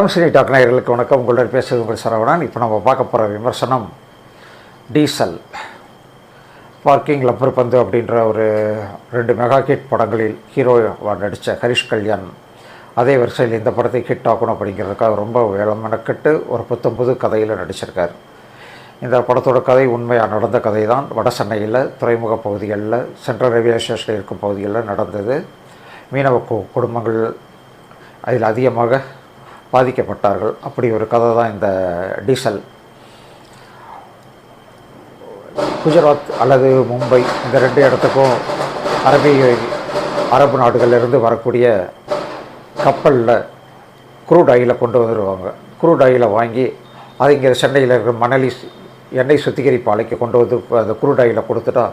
தமிழ்ஸ்ரீ talk நேயர்களுக்கு வணக்கம். உங்களுடன் பேசுவது உங்கள் சரவணன். இப்போ நம்ம பார்க்க போகிற விமர்சனம் டீசல் பார்க்கிங் லப்பர் பந்து அப்படின்ற ஒரு ரெண்டு மெகா ஹிட் படங்களில் ஹீரோ நடித்த ஹரிஷ் கல்யாண். அதே வரிசையில் இந்த படத்தை ஹிட் ஆகணும் அப்படிங்கிறதுக்காக ரொம்ப மெனக்கெட்டு ஒரு புத்தம்புது கதையில் நடிச்சிருக்கார். இந்த படத்தோட கதை உண்மையாக நடந்த கதை தான் வட சென்னையில் துறைமுக பகுதிகளில் சென்ட்ரல் ரயில்வே ஸ்டேஷனில் இருக்கும் பகுதிகளில் நடந்தது. மீனவ கு- குடும்பங்கள் அதில் அதிகமாக பாதிக்கப்பட்டார்கள். அப்படி ஒரு கதை தான் இந்த டீசல். குஜராத் அல்லது மும்பை இந்த ரெண்டு இடத்துக்கும் அரபிய அரபு நாடுகளிலிருந்து வரக்கூடிய கப்பலில் குரூட் ஆயிலை கொண்டு வந்துடுவாங்க குரூட் ஆயிலை வாங்கி அது இங்கே சென்னையில் இருக்கிற மணலி எண்ணெய் சுத்திகரிப்பு ஆலைக்கு கொண்டு வந்து அந்த குரூட் ஆயிலை கொடுத்துட்டா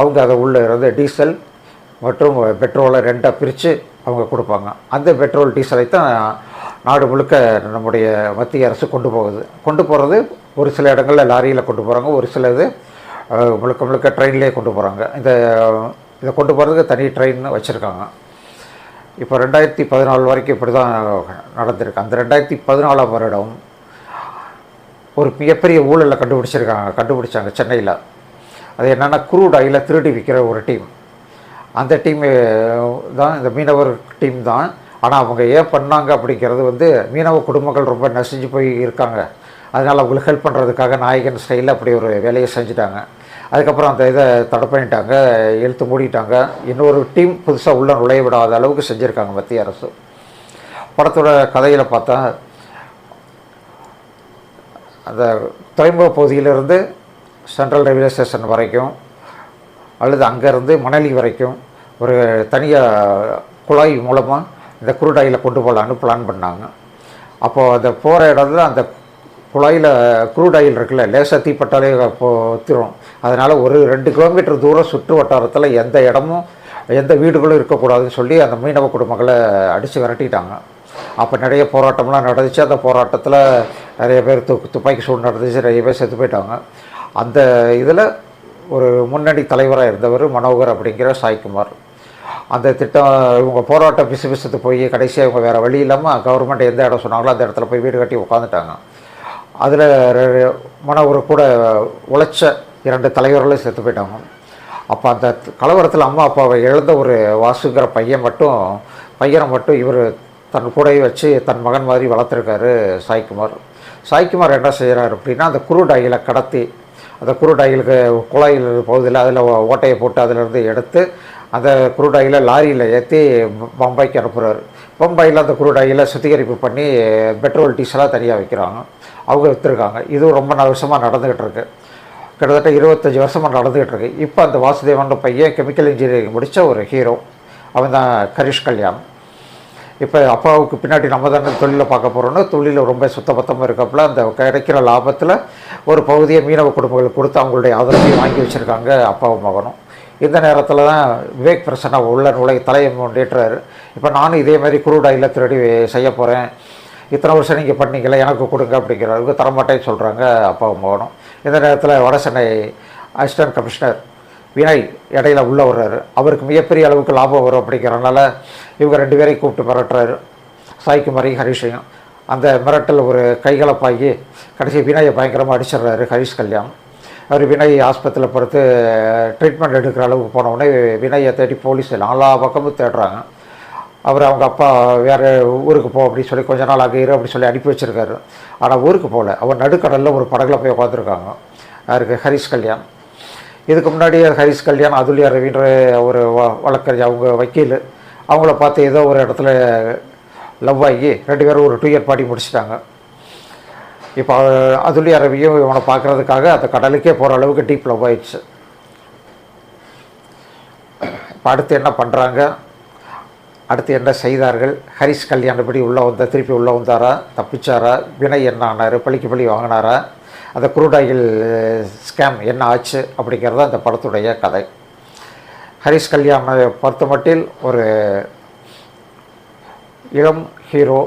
அவங்க அதை உள்ளே இருந்து டீசல் மற்றும் பெட்ரோலை ரெண்டாக பிரித்து அவங்க கொடுப்பாங்க. அந்த பெட்ரோல் டீசலை தான் நாடு முழுக்க நம்முடைய மத்திய அரசு கொண்டு போகுது. கொண்டு போகிறது ஒரு சில இடங்களில் லாரியில் கொண்டு போகிறாங்க ஒரு சில இது முழுக்க முழுக்க ட்ரெயின்லேயே கொண்டு போகிறாங்க இந்த இதை கொண்டு போகிறதுக்கு தனி ட்ரெயின் வச்சுருக்காங்க. இப்போ ரெண்டாயிரத்தி பதினாலு வரைக்கும் இப்படி தான் நடந்திருக்கு. அந்த ரெண்டாயிரத்தி பதினாலாம் வருடம் ஒரு மிகப்பெரிய ஊழலை கண்டுபிடிச்சிருக்காங்க கண்டுபிடிச்சாங்க சென்னையில். அது என்னென்னா குரூட் ஆயில் திருடி விற்கிற ஒரு டீம். அந்த டீம் தான் இந்த மீனவர் டீம் தான் ஆனால் அவங்க ஏன் பண்ணாங்க அப்படிங்கிறது வந்து மீனவ குடும்பங்கள் ரொம்ப நசிஞ்சு போய் இருக்காங்க. அதனால் அவங்களுக்கு ஹெல்ப் பண்ணுறதுக்காக நாயகன் ஸ்டைலில் அப்படி ஒரு வேலையை செஞ்சுட்டாங்க. அதுக்கப்புறம் அந்த இதை தடை பண்ணிட்டாங்க எழுத்து மூடிட்டாங்க. இன்னொரு டீம் புதுசாக உள்ள நுழைய விடாத அளவுக்கு செஞ்சுருக்காங்க மத்திய அரசு. படத்தோட கதையில் பார்த்தா அந்த துறைமுக பகுதியிலிருந்து சென்ட்ரல் ரயில்வே ஸ்டேஷன் வரைக்கும் அல்லது அங்கேருந்து மணலி வரைக்கும் ஒரு தனியாக குழாய் மூலமாக இந்த குருடாயில் கொண்டு போகலான்னு பிளான் பண்ணாங்க. அப்போது அந்த போகிற இடத்துல அந்த குழாயில் குரூட் ஆயில் இருக்குல்ல லேசாக தீப்பட்டாலே போத்திரும் அதனால் ஒரு ரெண்டு கிலோமீட்டர் தூரம் சுற்று வட்டாரத்தில் எந்த இடமும் எந்த வீடுகளும் இருக்கக்கூடாதுன்னு சொல்லி அந்த மீனவ குடும்பங்களை அடித்து விரட்டிட்டாங்க. அப்போ நிறைய போராட்டம்லாம் நடந்துச்சு. அந்த போராட்டத்தில் நிறைய பேர் து துப்பாக்கி சூடு நடந்துச்சு நிறைய பேர் செத்து போயிட்டாங்க. அந்த இதில் ஒரு முன்னணி தலைவராக இருந்தவர் மனோகர் அப்படிங்கிற சாய்குமார். அந்த திட்டம் இவங்க போராட்டம் பிசு பிசுத்து போய் கடைசியாக இவங்க வேறு வழி இல்லாமல் கவர்மெண்ட் எந்த இடம் சொன்னாங்களோ அந்த இடத்துல போய் வீடு கட்டி உட்காந்துட்டாங்க அதில் மன ஒரு கூட உழைச்ச இரண்டு தலைவர்களும் செத்து போயிட்டாங்க. அப்போ அந்த கலவரத்தில் அம்மா அப்பாவை இழந்த ஒரு வாசுங்கிற பையன் மட்டும் பையனை மட்டும் இவர் தன் கூடையை வச்சு தன் மகன் மாதிரி வளர்த்துருக்காரு சாய்குமார். சாய்குமார் என்ன செய்கிறார் அப்படின்னா அந்த குருடாயில கடத்தி அந்த குருடாயிலுக்கு குழாயில் பகுதியில் அதில் ஓட்டையை போட்டு அதிலிருந்து எடுத்து அந்த குருடாயில லாரியில் ஏற்றி பம்பாய்க்கு அனுப்புகிறாரு பம்பாயில் அந்த குருடாயில சுத்திகரிப்பு பண்ணி பெட்ரோல் டீசலாக தனியாக வைக்கிறாங்க. அவங்க விற்றுருக்காங்க இதுவும் ரொம்ப நாள் வருஷமாக நடந்துக்கிட்டு இருக்கு. கிட்டத்தட்ட இருபத்தஞ்சி வருஷமாக நடந்துக்கிட்டு இருக்கு. இப்போ அந்த வாசுதேவன் பையன் கெமிக்கல் இன்ஜினியரிங் முடித்த ஒரு ஹீரோ. அவன் தான் கரிஷ் கல்யாண். இப்போ அப்பாவுக்கு பின்னாடி நம்ம தானே தொழிலை பார்க்க போகிறோன்னா தொழிலில் ரொம்ப சுத்தபத்தமாக இருக்கப்பல அந்த கிடைக்கிற லாபத்தில் ஒரு பகுதியை மீனவ குடும்பங்களுக்கு கொடுத்து அவங்களுடைய ஆதரவையும் வாங்கி வச்சுருக்காங்க அப்பாவும் மகனும். இந்த நேரத்தில் தான் விவேக் பிரசன்னா உள்ள நுழை தலையை முன்னேற்றாரு இப்போ நானும் இதே மாதிரி குரூட் ஆயில் திருடி செய்ய போகிறேன் இத்தனை வருஷம் நீங்கள் பண்ணீங்களே எனக்கு கொடுங்க அப்படிங்கிற அளவுக்கு தரமாட்டேன்னு சொல்கிறாங்க அப்பாவும் மகனும். இந்த நேரத்தில் வட சென்னை அசிஸ்டன்ட் கமிஷனர் வினய் இடையில உள்ளே வர்றாரு. அவருக்கு மிகப்பெரிய அளவுக்கு லாபம் வரும் அப்படிங்கிறனால இவங்க ரெண்டு பேரையும் கூப்பிட்டு மிரட்டுறாரு. சாய்குமாரையும் ஹரிஷையும். அந்த மிரட்டல் ஒரு கைகலப்பாகி கடைசி வினயை பயங்கரமாக அடிச்சிடுறாரு ஹரிஷ் கல்யாணம் அவர் வினய் ஆஸ்பத்திரியில் பொறுத்து ட்ரீட்மெண்ட் எடுக்கிற அளவுக்கு போனவுடனே வினயை தேடி போலீஸ் நாலா பக்கமும் தேடுறாங்க அவர் அவங்க அப்பா வேறு ஊருக்கு போ அப்படின்னு சொல்லி கொஞ்ச நாள் அங்கே இரு அப்படின்னு சொல்லி அனுப்பி வச்சிருக்காரு. ஆனால் ஊருக்கு போகல அவர் நடுக்கடலில் ஒரு படகுல போய் உட்காந்துருக்காங்க அவருக்கு ஹரிஷ் கல்யாண். இதுக்கு முன்னாடி ஹரிஷ் கல்யாண் அதுல்யா ரவின்ற ஒரு வ- வழக்கறிஞர் அவங்க வக்கீல். அவங்கள பார்த்து ஏதோ ஒரு இடத்துல லவ் ஆகி ரெண்டு பேரும் ஒரு டூ இயர் பாட்டி முடிச்சிட்டாங்க. இப்போ அதுலி அரபியும் இவனை பார்க்குறதுக்காக அந்த கடலுக்கே போகிற அளவுக்கு டீப்பில் போயிடுச்சு இப்போ அடுத்து என்ன பண்ணுறாங்க அடுத்து என்ன செய்தார்கள்? ஹரிஷ் கல்யாணப்படி உள்ளே வந்த திருப்பி உள்ளே வந்தாரா? தப்பிச்சாரா? வினை என்ன ஆனார்? பழிக்கு பழி வாங்கினாரா? அந்த குரூடாயில் ஸ்கேம் என்ன ஆச்சு? அப்படிங்கிறது அந்த படத்துடைய கதை. ஹரிஷ் கல்யாணை பொறுத்த மட்டில் ஒரு இளம் ஹீரோ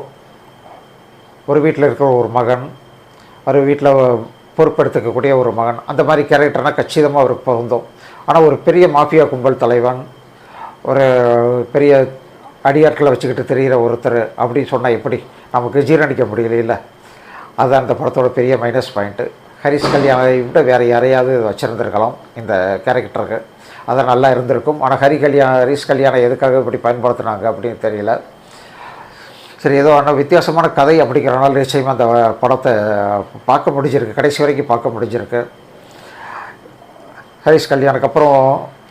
ஒரு வீட்டில் இருக்கிற ஒரு மகன் ஒரு வீட்டில் பொறுப்பெடுத்துக்கக்கூடிய ஒரு மகன். அந்த மாதிரி கேரக்டர்னால் கச்சிதமாக அவருக்கு பொருந்தும். ஆனால் ஒரு பெரிய மாஃபியா கும்பல் தலைவன் ஒரு பெரிய அடியாட்களை வச்சுக்கிட்டு தெரிகிற ஒருத்தர் அப்படின்னு சொன்னால் எப்படி நமக்கு ஜீரணிக்க முடியல அது அந்த படத்தோட பெரிய மைனஸ் பாயிண்ட்டு ஹரிஷ் கல்யாணை விட வேறு யாரையாவது வச்சுருந்துருக்கலாம் இந்த கேரக்டருக்கு அது நல்லா இருந்திருக்கும். ஆனால் ஹரி கல்யாணம் ஹரிஷ் கல்யாணம் எதுக்காக இப்படி பயன்படுத்துனாங்க அப்படின்னு தெரியல. சரி ஏதோ ஆனால் வித்தியாசமான கதை அப்படிங்கிறனால நிச்சயமாக அந்த படத்தை பார்க்க முடிஞ்சிருக்கு. கடைசி வரைக்கும் பார்க்க முடிஞ்சிருக்கு. ஹரிஷ் கல்யாணுக்கு அப்புறம்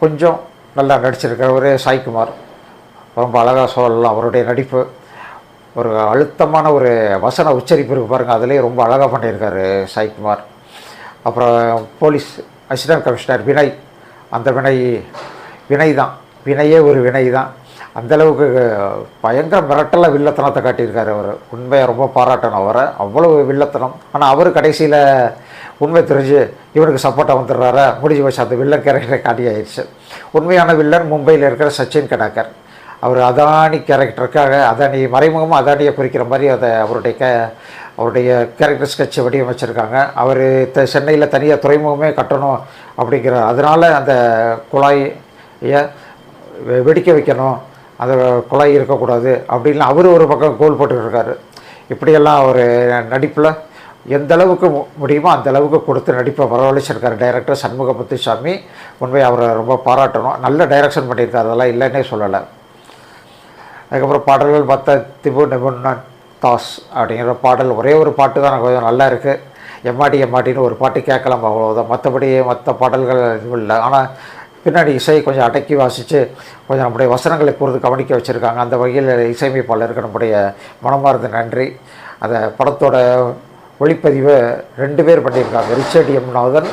கொஞ்சம் நல்லா நடிச்சிருக்கிறவர் சாய்குமார். ரொம்ப அழகாக சொல்லலாம் அவருடைய நடிப்பு. ஒரு அழுத்தமான ஒரு வசன உச்சரிப்பு இருக்குது பாருங்கள் அதிலே ரொம்ப அழகாக பண்ணியிருக்காரு சாய்குமார். அப்புறம் போலீஸ் அசிஸ்டன்ட் கமிஷனர் வினய். அந்த வினை வினை தான். வினையே ஒரு வினை தான். அந்தளவுக்கு பயங்கர மிரட்டல வில்லத்தனத்தை காட்டியிருக்காரு அவர். உண்மையை ரொம்ப பாராட்டணும் அவரை. அவ்வளவு வில்லத்தனம். ஆனால் அவர் கடைசியில் உண்மை தெரிஞ்சு இவனுக்கு சப்போர்ட்டாக வந்துடுறாரு? முடிஞ்சு வச்சு அந்த வில்லன் கேரக்டரை காட்டி ஆயிடுச்சு உண்மையான வில்லன் மும்பையில் இருக்கிற சச்சின் கடாக்கர். அவர் அதானி கேரக்டருக்காக அதானி மறைமுகமாக அதானியை குறிக்கிற மாதிரி அதை அவருடைய கே அவருடைய கேரக்டர் ஸ்கெட்சை வடிவமைச்சிருக்காங்க. அவர் த சென்னையில் தனியாக துறைமுகமே கட்டணும் அப்படிங்கிற அதனால் அந்த குழாயை வெடிக்க வைக்கணும். அந்த குழாய் இருக்கக்கூடாது அப்படின்னு அவர் ஒரு பக்கம் கோல் போட்டுருக்காரு இப்படியெல்லாம் அவர் நடிப்பில் எந்த அளவுக்கு மு- முடியுமோ அந்த அளவுக்கு கொடுத்து நடிப்பை வரவழைச்சிருக்காரு. டைரக்டர் சண்முக முத்துசாமி உண்மையை அவரை ரொம்ப பாராட்டணும். நல்ல டைரக்ஷன் பண்ணியிருக்காரு. அதெல்லாம் இல்லைன்னே சொல்லலை. அதுக்கப்புறம் பாடல்கள் மற்ற திபு நிபுணன் தாஸ் அப்படிங்கிற பாடல் ஒரே ஒரு பாட்டு தான் கொஞ்சம் நல்லா இருக்குது எம்மாடி எம்மாடின்னு ஒரு பாட்டு கேட்கலாம் அவ்வளோதான் மற்றபடி மற்ற பாடல்கள் இதுவும் இல்லை. ஆனால் பின்னாடி இசையை கொஞ்சம் அடக்கி வாசித்து கொஞ்சம் நம்முடைய வசனங்களை கூர்ந்து கவனிக்க வச்சுருக்காங்க. அந்த வகையில் இசையமைப்பாளருக்கு நம்முடைய மனமார்ந்த நன்றி. அந்த படத்தோட ஒளிப்பதிவை ரெண்டு பேர் பண்ணியிருக்காங்க. Richard M. Nathan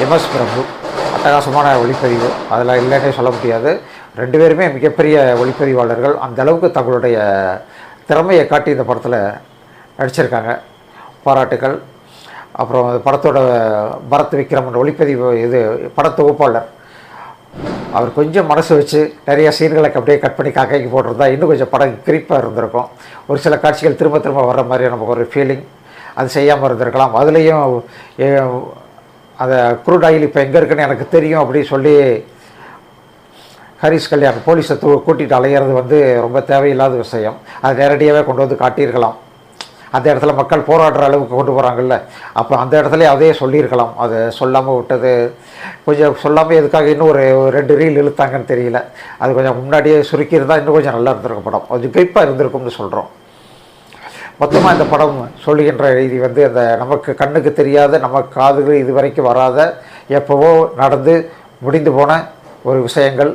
M S Prabhu. அட்டகாசமான ஒளிப்பதிவு. அதெல்லாம் இல்லைன்னே சொல்ல முடியாது. ரெண்டு பேருமே மிகப்பெரிய ஒளிப்பதிவாளர்கள். அந்தளவுக்கு தங்களுடைய திறமையை காட்டி இந்த படத்தில் நடிச்சிருக்காங்க. பாராட்டுக்கள். அப்புறம் அந்த படத்தோட பரத் விக்ரமன் ஒளிப்பதிவு இது படத்தொகுப்பாளர் அவர் கொஞ்சம் மனசு வச்சு நிறைய சீன்களை அப்படியே கட் பண்ணி காக்கைக்கு போட்டிருந்தா இன்னும் கொஞ்சம் படம் கிரிப்பாக இருந்திருக்கும். ஒரு சில காட்சிகள் திரும்ப திரும்ப வர்ற மாதிரி நமக்கு ஒரு ஃபீலிங் அது செய்யாமல் இருந்திருக்கலாம். அதுலேயும் அந்த குரூட் ஆயில் இப்போ எங்கே இருக்குன்னு எனக்கு தெரியும் அப்படின்னு சொல்லி ஹரிஷ் கல்யாண் போலீஸை தூ கூட்டிகிட்டு அலையிறது வந்து ரொம்ப தேவையில்லாத விஷயம். அது நேரடியாகவே கொண்டு வந்து காட்டியிருக்கலாம். அந்த இடத்துல மக்கள் போராடுற அளவுக்கு கொண்டு போகிறாங்கல்ல அப்போ அந்த இடத்துல அதே சொல்லியிருக்கலாம். அது சொல்லாமல் விட்டது. கொஞ்சம் சொல்லாமல் எதுக்காக இன்னும் ஒரு ரெண்டு ரீல் இழுத்தாங்கன்னு தெரியல. அது கொஞ்சம் முன்னாடியே சுருக்கியிருந்தால் இன்னும் கொஞ்சம் நல்லா இருந்திருக்கும் படம். கொஞ்சம் கிரிப்பாக இருந்திருக்கும்னு சொல்கிறோம் மொத்தமாக இந்த படம் சொல்லுகின்ற இது வந்து அந்த நமக்கு கண்ணுக்கு தெரியாத நம்ம காதுகள் இது வரைக்கும் வராத எப்போவோ நடந்து முடிந்து போன ஒரு விஷயங்கள்.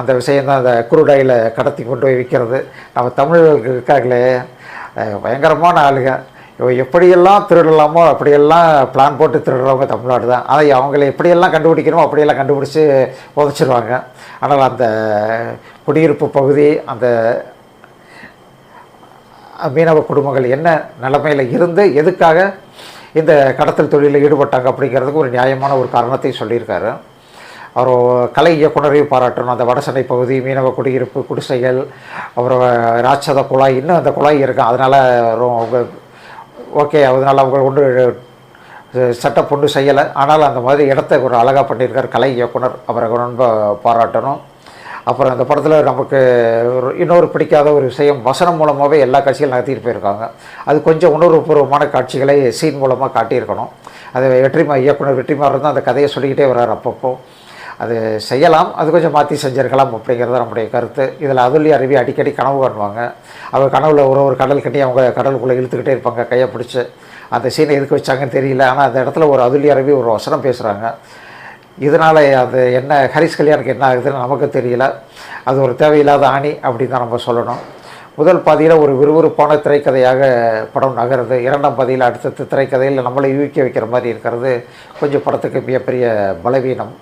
அந்த விஷயந்தான் அந்த குருடாயில் கடத்தி கொண்டு போய் விற்கிறது நம்ம தமிழர்களுக்கு இருக்காங்களே பயங்கரமான ஆளுங்க. இவன் எப்படியெல்லாம் திருடலாமோ அப்படியெல்லாம் பிளான் போட்டு திருடுறவங்க தமிழ்நாடு தான். ஆனால் அவங்கள எப்படியெல்லாம் கண்டுபிடிக்கணுமோ அப்படியெல்லாம் கண்டுபிடிச்சி உதச்சிருவாங்க. ஆனால் அந்த குடியிருப்பு பகுதி அந்த மீனவ குடும்பங்கள் என்ன நிலைமையில் இருந்து எதுக்காக இந்த கடத்தல் தொழிலில் ஈடுபட்டாங்க அப்படிங்கிறதுக்கு ஒரு நியாயமான ஒரு காரணத்தை சொல்லியிருக்காரு. அவர் கலை இயக்குனரையும் பாராட்டணும். அந்த வடசென்னை பகுதி மீனவ குடியிருப்பு குடிசைகள் அப்புறம் ராட்சத குழாய் இன்னும் அந்த குழாய் இருக்கும் அதனால் அவங்க ஓகே அதனால் அவங்க ஒன்று செட்டப் ஒன்றும் செய்யலை. ஆனால் அந்த மாதிரி இடத்த ஒரு அழகாக பண்ணியிருக்கார் கலை இயக்குனர். அவரை ரொம்ப பாராட்டணும். அப்புறம் அந்த படத்தில் நமக்கு ஒரு இன்னொரு பிடிக்காத ஒரு விஷயம் வசனம் மூலமாகவே எல்லா காட்சிகளும் நடத்திட்டு போயிருக்காங்க. அது கொஞ்சம் உணர்வுபூர்வமான காட்சிகளை சீன் மூலமாக காட்டியிருக்கணும். அது வெற்றிமா இயக்குனர் வெற்றிமாறன் தான் அந்த கதையை சொல்லிக்கிட்டே வர்றார் அப்பப்போ. அது செய்யலாம். அது கொஞ்சம் மாற்றி செஞ்சிருக்கலாம் அப்படிங்கிறது நம்முடைய கருத்து. இதில் அதுலி அருவி அடிக்கடி கனவு காணுவாங்க. அவங்க கனவில் ஒரு ஒரு கடல் கட்டி அவங்க கடலுக்குள்ளே இழுத்துக்கிட்டே இருப்பாங்க கையை பிடிச்சி. அந்த சீனை எதுக்கு வச்சாங்கன்னு தெரியல. ஆனால் அந்த இடத்துல ஒரு அதுலி அருவி ஒரு வசனம் பேசுகிறாங்க இதனால் அது என்ன ஹரிஷ் கல்யாணுக்கு என்ன ஆகுதுன்னு நமக்கு தெரியல. அது ஒரு தேவையில்லாத ஆணி அப்படின்னு தான் நம்ம சொல்லணும். முதல் பாதியில் ஒரு விறுவிறுப்பான திரைக்கதையாக படம் நகருது. இரண்டாம் பாதியில் அடுத்தடுத்த திரைக்கதையில் நம்மளை யூகிக்க வைக்கிற மாதிரி இருக்கிறது கொஞ்சம் படத்துக்கு மிகப்பெரிய பலவீனம்.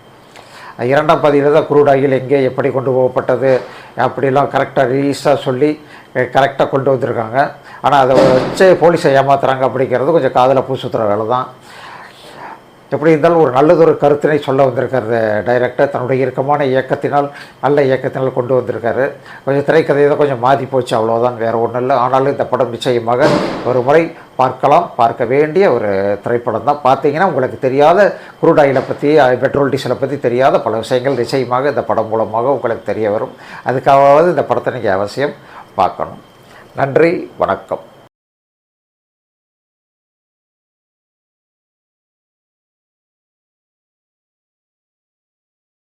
இரண்டாம் பாதியில் தான் குரூடாயில் எங்கே எப்படி கொண்டு போகப்பட்டது அப்படிலாம் கரெக்டாக ரீஸாக சொல்லி கரெக்டாக கொண்டு வந்திருக்காங்க. ஆனால் அதை வச்சு போலீஸை ஏமாத்துறாங்க அப்படிங்கிறது கொஞ்சம் காதில் பூசுத்துற வேலை தான் எப்படி இருந்தாலும் ஒரு நல்லதொரு கருத்தினை சொல்ல வந்திருக்காரு டைரக்டர் தன்னுடைய இறுக்கமான இயக்கத்தினால் நல்ல இயக்கத்தினால் கொண்டு வந்திருக்காரு. கொஞ்சம் திரைக்கதையை தான் கொஞ்சம் மாறி போச்சு அவ்வளோதான் வேறு ஒன்றும் இல்லை. ஆனாலும் இந்த படம் நிச்சயமாக ஒரு முறை பார்க்கலாம். பார்க்க வேண்டிய ஒரு திரைப்படம் தான். பார்த்தீங்கன்னா உங்களுக்கு தெரியாத குரூடாயிலை பற்றி பெட்ரோல் டீசலை பற்றி தெரியாத பல விஷயங்கள் நிச்சயமாக இந்த படம் மூலமாக உங்களுக்கு தெரிய வரும். அதுக்காகவாவது இந்த படத்தை நீங்கள் அவசியம் பார்க்கணும். நன்றி வணக்கம்.